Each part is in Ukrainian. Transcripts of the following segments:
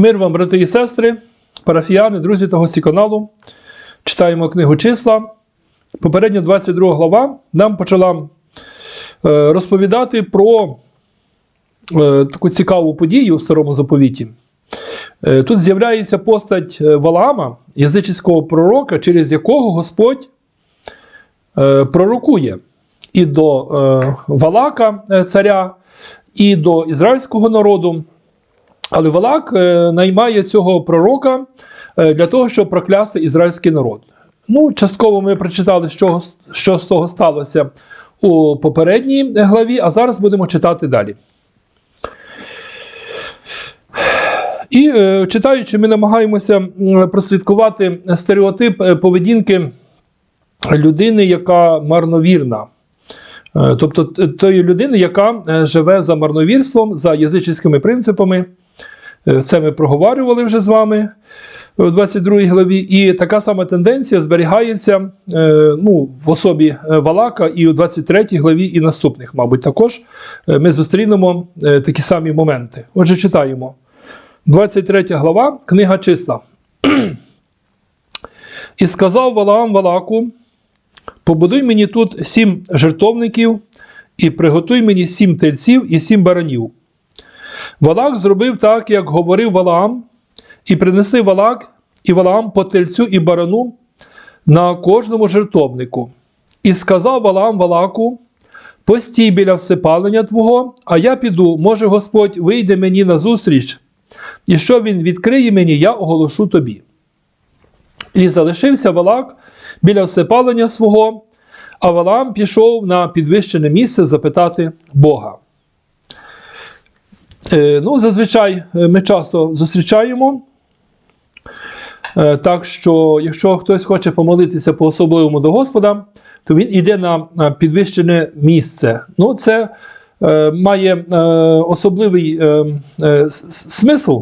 Мир вам, брати і сестри, парафіяни, друзі та гості каналу. Читаємо книгу числа. Попередня 22 глава нам почала е, розповідати про е, таку цікаву подію у старому заповіті. Е, Тут з'являється постать Валаама, язичського пророка, через якого Господь пророкує і до Валака, царя, і до ізраїльського народу. Але Валак е, наймає цього пророка е, для того, щоб проклясти ізраїльський народ. Ну, частково ми прочитали, що, що з того сталося у попередній главі, а зараз будемо читати далі. І е, читаючи, ми намагаємося прослідкувати стереотип поведінки людини, яка марновірна. Тобто тої людини, яка живе за марновірством, за язичницькими принципами. Е, Це ми проговорювали вже з вами у 22 главі. І така сама тенденція зберігається е, ну, в особі е, Валака і у 23 главі, і наступних, мабуть, також ми зустрінемо такі самі моменти. Отже, читаємо. 23 глава, книга числа. І сказав Валаам Валаку: Побудуй мені тут сім жертовників, і приготуй мені сім тельців і сім баранів. Валак зробив так, як говорив Валаам, і принесли Валак і Валаам по тельцю і барану на кожному жертовнику. І сказав Валаам Валаку: Постій біля всепалення твого, а я піду, може Господь вийде мені назустріч, і що він відкриє мені, я оголошу тобі. І залишився Валак біля всепалення свого, а Валаам пішов на підвищене місце запитати Бога. Е, ну, зазвичай е, ми часто зустрічаємо. Е, так що, якщо хтось хоче помолитися по особливому до Господа, то він йде на підвищене місце. Ну, це е, має е, особливий е, е, смисл,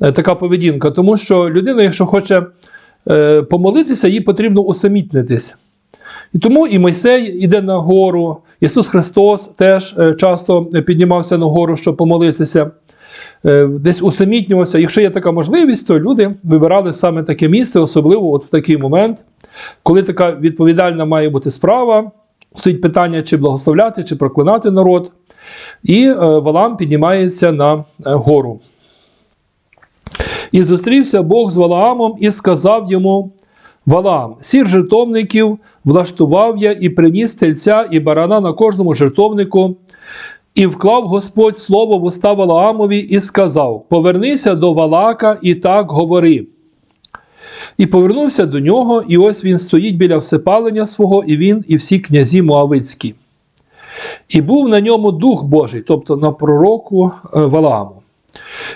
е, така поведінка, тому що людина, якщо хоче е, помолитися, їй потрібно усамітнитись. І тому і Мойсей йде на гору, Ісус Христос теж е, часто піднімався на гору, щоб помолитися, е, десь усамітнювався. Якщо є така можливість, то люди вибирали саме таке місце, особливо от в такий момент, коли така відповідальна має бути справа. Стоїть питання, чи благословляти, чи проклинати народ. І е, Валам піднімається на е, гору. І зустрівся Бог з Валаамом і сказав йому: Валаам, сір жертовників влаштував я і приніс тельця і барана на кожному жертовнику. І вклав Господь слово в уста Валаамові і сказав: Повернися до Валака і так говори. І повернувся до нього, і ось він стоїть біля всепалення свого, і він, і всі князі Моавицькі. І був на ньому Дух Божий, тобто на пророку е, Валааму.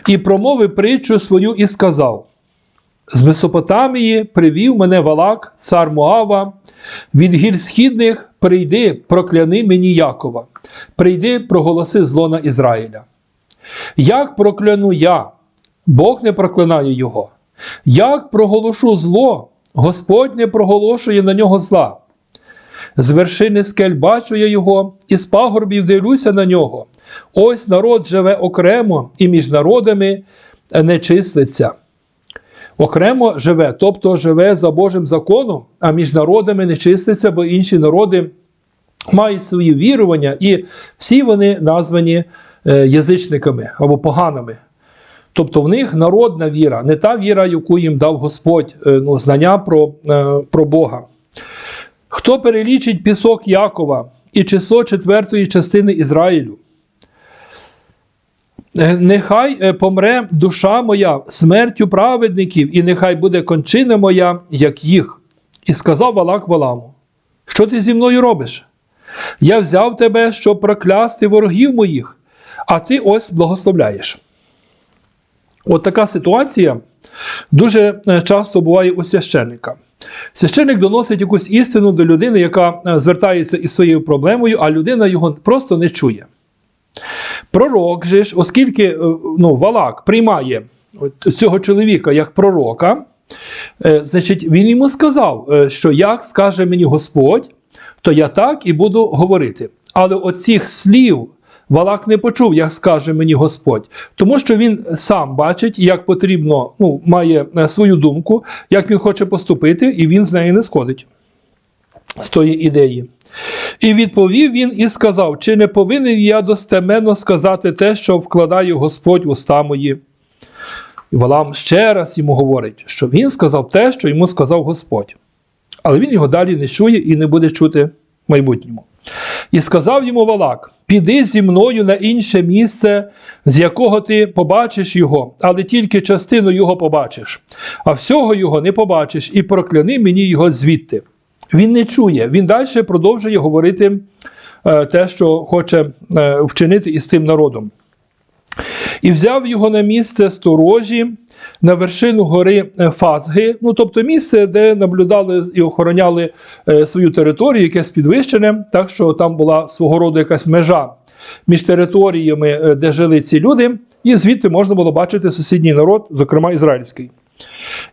І промовив притчу свою і сказав: з Месопотамії привів мене Валак, цар Моава, від гір східних прийди, прокляни мені Якова, прийди, проголоси зло на Ізраїля. Як прокляну я, Бог не проклинає його. Як проголошу зло, Господь не проголошує на нього зла. З вершини скель бачу я його, і з пагорбів дивлюся на нього. Ось народ живе окремо і між народами не числиться. Окремо живе, тобто живе за Божим законом, а між народами не чиститься, бо інші народи мають свої вірування, і всі вони названі е, язичниками або поганими. Тобто в них народна віра, не та віра, яку їм дав Господь, е, ну, знання про, е, про Бога. Хто перелічить пісок Якова і число четвертої частини Ізраїлю? Е, Нехай е, помре душа моя смертю праведників, і нехай буде кончина моя, як їх. І сказав Валак Валаму: Що ти зі мною робиш? Я взяв тебе, щоб проклясти ворогів моїх, а ти ось благословляєш. От така ситуація дуже е, часто буває у священника. Священник доносить якусь істину до людини, яка звертається із своєю проблемою, а людина його просто не чує. Пророк же ж, оскільки е, ну, Валак приймає цього чоловіка як пророка, е, значить, він йому сказав, е, що як скаже мені Господь, то я так і буду говорити. Але оцих слів Валак не почув, як скаже мені Господь, тому що він сам бачить, як потрібно, ну, має свою думку, як він хоче поступити, і він з неї не сходить з тої ідеї. І відповів він і сказав: Чи не повинен я достеменно сказати те, що вкладає Господь в уста мої? І Валам ще раз йому говорить, що він сказав те, що йому сказав Господь. Але він його далі не чує і не буде чути в майбутньому. І сказав йому Валак: Піди зі мною на інше місце, з якого ти побачиш його, але тільки частину його побачиш, а всього його не побачиш, і прокляни мені його звідти. Він не чує, він далі продовжує говорити е, те, що хоче е, вчинити із тим народом. І взяв його на місце сторожі на вершину гори е, Фазги, ну тобто місце, де наблюдали і охороняли свою територію, якесь підвищене, так що там була свого роду якась межа між територіями, де жили ці люди, і звідти можна було бачити сусідній народ, зокрема ізраїльський.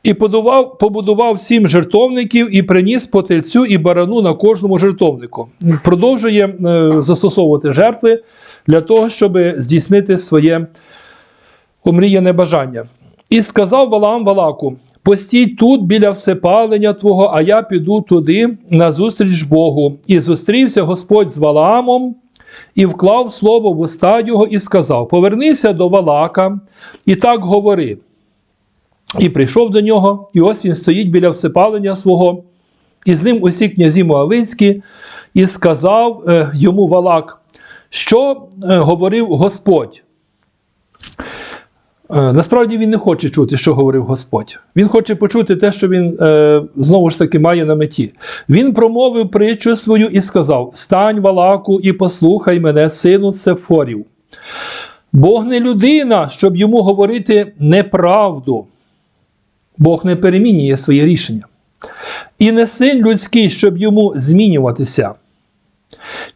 І побудував, побудував сім жертовників і приніс по тельцю і барану на кожному жертовнику. Продовжує е, застосовувати жертви для того, щоб здійснити своє омріяне бажання. І сказав Валаам Валаку: Постій тут біля всепалення Твого, а я піду туди назустріч Богу. І зустрівся Господь з Валаамом і вклав слово в уста його, і сказав: Повернися до Валака, і так говори. І прийшов до нього, і ось він стоїть біля всепалення свого, і з ним усі князі Моавицькі, і сказав е, йому Валак, що е, говорив Господь. Е, насправді він не хоче чути, що говорив Господь. Він хоче почути те, що він знову ж таки має на меті. Він промовив притчу свою і сказав: Стань, Валаку, і послухай мене, сину Цефорів. Бог не людина, щоб йому говорити неправду. Бог не перемінює своє рішення. І не син людський, щоб йому змінюватися.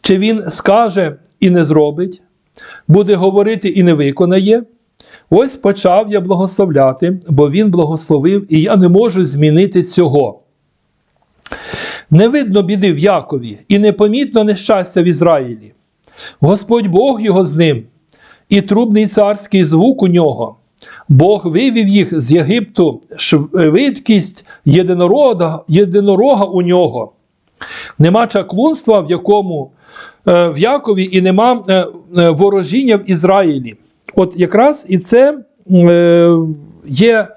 Чи він скаже і не зробить, буде говорити і не виконає. Ось почав я благословляти, бо він благословив, і я не можу змінити цього. Не видно біди в Якові, і непомітно нещастя в Ізраїлі. Господь Бог його з ним, і трубний царський звук у нього. Бог вивів їх з Єгипту, швидкість єдинорога, єдинорога у нього. Нема чаклунства, в якому е, в Якові, і нема е, е, ворожіння в Ізраїлі. От якраз і це є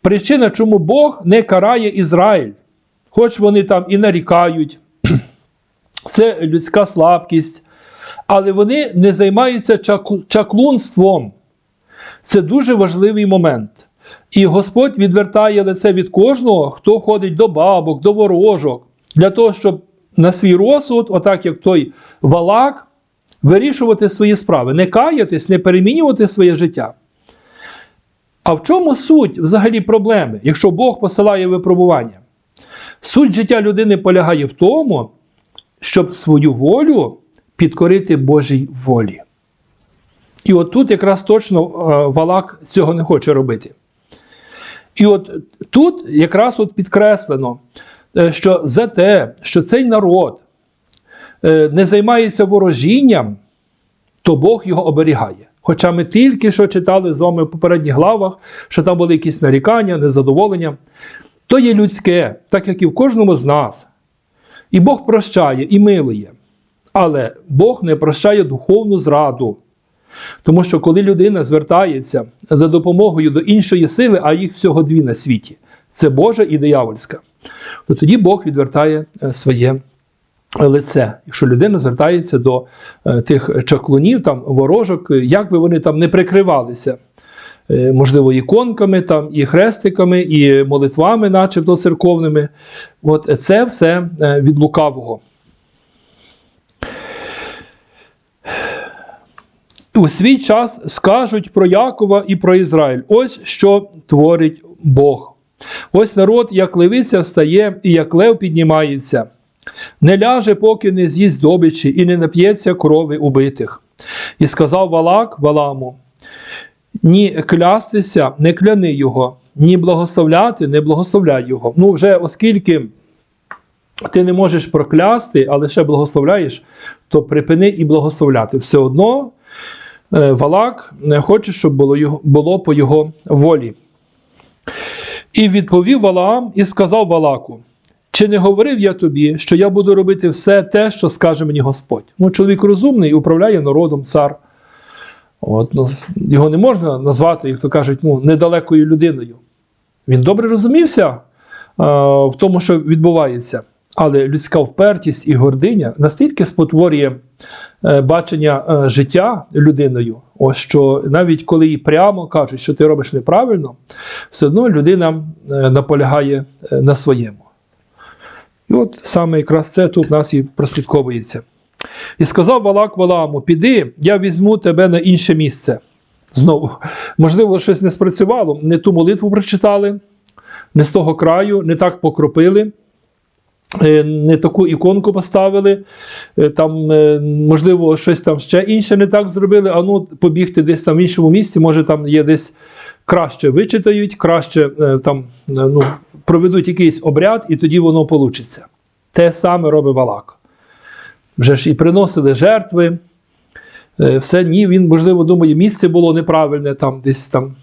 причина, чому Бог не карає Ізраїль. Хоч вони там і нарікають, це людська слабкість, але вони не займаються чаклунством. Це дуже важливий момент. І Господь відвертає лице від кожного, хто ходить до бабок, до ворожок, для того, щоб на свій розсуд, отак як той валак, вирішувати свої справи, не каятись, не перемінювати своє життя. А в чому суть взагалі проблеми, якщо Бог посилає випробування? Суть життя людини полягає в тому, щоб свою волю підкорити Божій волі. І от тут якраз точно е, Валак цього не хоче робити. І от тут якраз от підкреслено, е, що за те, що цей народ е, не займається ворожінням, то Бог його оберігає. Хоча ми тільки що читали з вами в попередніх главах, що там були якісь нарікання, незадоволення, то є людське, так як і в кожному з нас. І Бог прощає і милує. Але Бог не прощає духовну зраду. Тому що коли людина звертається за допомогою до іншої сили, а їх всього дві на світі це Божа і диявольська, то тоді Бог відвертає е, своє лице. Якщо людина звертається до е, тих чаклунів, там, ворожок, як би вони там не прикривалися, е, можливо, іконками, там, і хрестиками, і молитвами, начебто церковними, от це все від лукавого. У свій час скажуть про Якова і про Ізраїль. Ось що творить Бог. Ось народ, як левиця встає, і як лев піднімається, не ляже, поки не з'їсть добичі, і не нап'ється крови убитих. І сказав Валак Валаму: ні клястися, не кляни його, ні благословляти, не благословляй його. Ну, вже оскільки. Ти не можеш проклясти, а лише благословляєш, то припини і благословляти. Все одно Валак е, хоче, щоб було, його, було по його волі. І відповів Валаам і сказав Валаку: Чи не говорив я тобі, що я буду робити все те, що скаже мені Господь? Ну, чоловік розумний, управляє народом, цар. От, ну, його не можна назвати, як то кажуть, ну, недалекою людиною. Він добре розумівся е, в тому, що відбувається. Але людська впертість і гординя настільки спотворює е, бачення е, життя людиною, ось що навіть коли їй прямо кажуть, що ти робиш неправильно, все одно людина е, наполягає на своєму. І от саме якраз це тут в нас і прослідковується. І сказав Валак Валааму: Піди, я візьму тебе на інше місце. Знову, можливо, щось не спрацювало, не ту молитву прочитали, не з того краю, не так покропили, не таку іконку поставили, е, там, е, можливо, щось там ще інше не так зробили, а ну побігти десь там в іншому місці, може там є десь краще вичитають, краще е, там е, ну, проведуть якийсь обряд, і тоді воно вийде. Те саме робить Валак. Вже ж і приносили жертви. Е, Все ні, він, можливо, думає, місце було неправильне, там десь там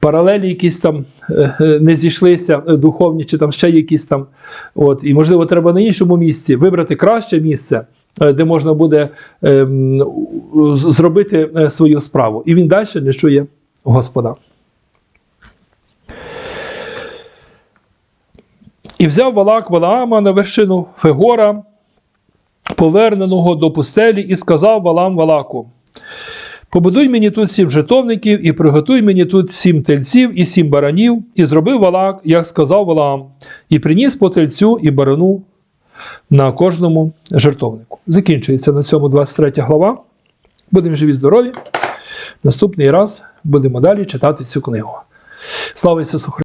паралелі якісь там е, е, не зійшлися е, духовні, чи там ще якісь там. От, і, можливо, треба на іншому місці вибрати краще місце, де можна буде ем, зробити свою справу. І він далі не чує Господа. І взяв Валак Валаама на вершину Фегора, поверненого до пустелі, і сказав Валам Валаку: Побудуй мені тут сім жертовників, і приготуй мені тут сім тельців і сім баранів, і зробив Валак, як сказав Валаам, і приніс по тельцю і барану на кожному жертовнику. Закінчується на цьому 23 глава. Будемо живі здорові. Наступний раз будемо далі читати цю книгу. Слава Ісусу Христу!